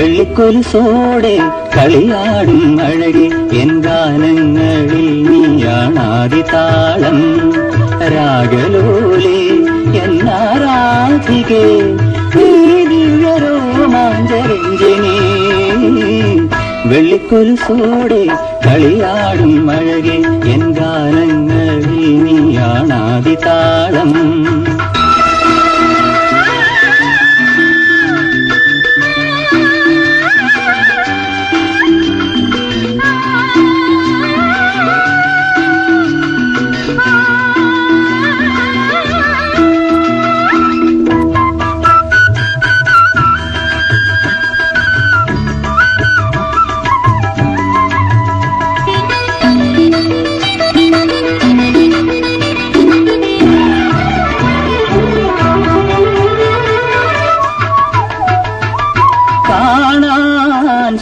വെള്ളിക്കൊലുസോടെ കളിയാടും അഴകി N ഗാനങ്ങളിൽ നീയാണാതി താളം രാഗലോലെ എന്നാരാധികെ രോമാഞ്ചരഞ്ജനേ. വെള്ളിക്കൊലുസോടെ കളിയാടും അഴകെ N ഗാനങ്ങളിൽ നീയാണാതി താളം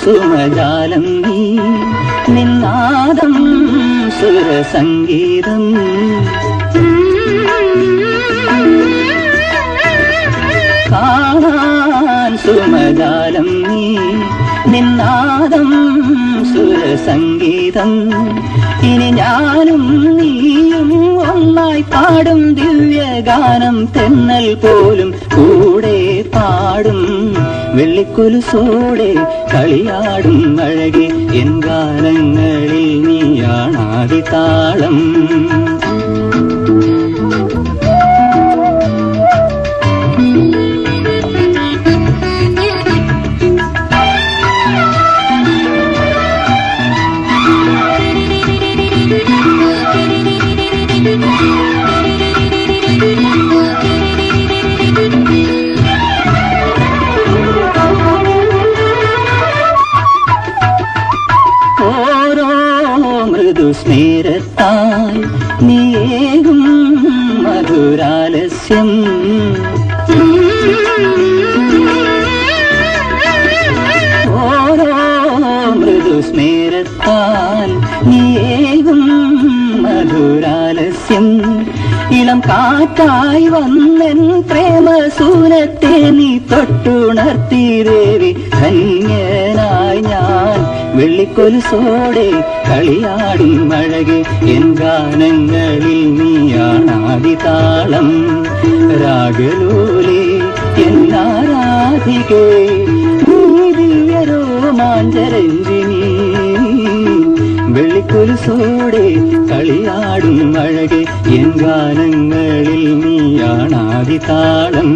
സുമജാലം നീ. നിന്നാദം സുരസംഗീതം. കാണാൻ സുമജാലം നീ. നിന്നാദം സുരസംഗീതം. ഇനി ഞാനും നീയും ഒന്നായി പാടും ദിവ്യഗാനം തെന്നൽ പോലും വെള്ളിക്കുലുസോടെ കളിയാടും അഴകെ. എൻ ഗാനങ്ങളിൽ നീയാണാതി താളം മൃദുസ്മേരത്താൽ നീയേകും മധുരാലസ്യം. ഓരോ മൃദുസ്മേരത്താൽ നീയേകും മധുരാലസ്യം. ഇളം കാറ്റായി വന്നൻ പ്രേമസൂരത്തെ നീ തൊട്ടുണർത്തി ദേവി ഞാൻ വെള്ളിക്കൊലുസോടെ കളിയാടും അഴകെ എൻ ഗാനങ്ങളിൽ നീയാണാതി താളം രാഗലോലെ എന്നാരാധികേ നീ ദിവ്യരോമാഞ്ചരഞ്ജിനി വെള്ളിക്കൊലുസോടെ കളിയാടും അഴകെ എൻ ഗാനങ്ങളിൽ നീയാണാതി താളം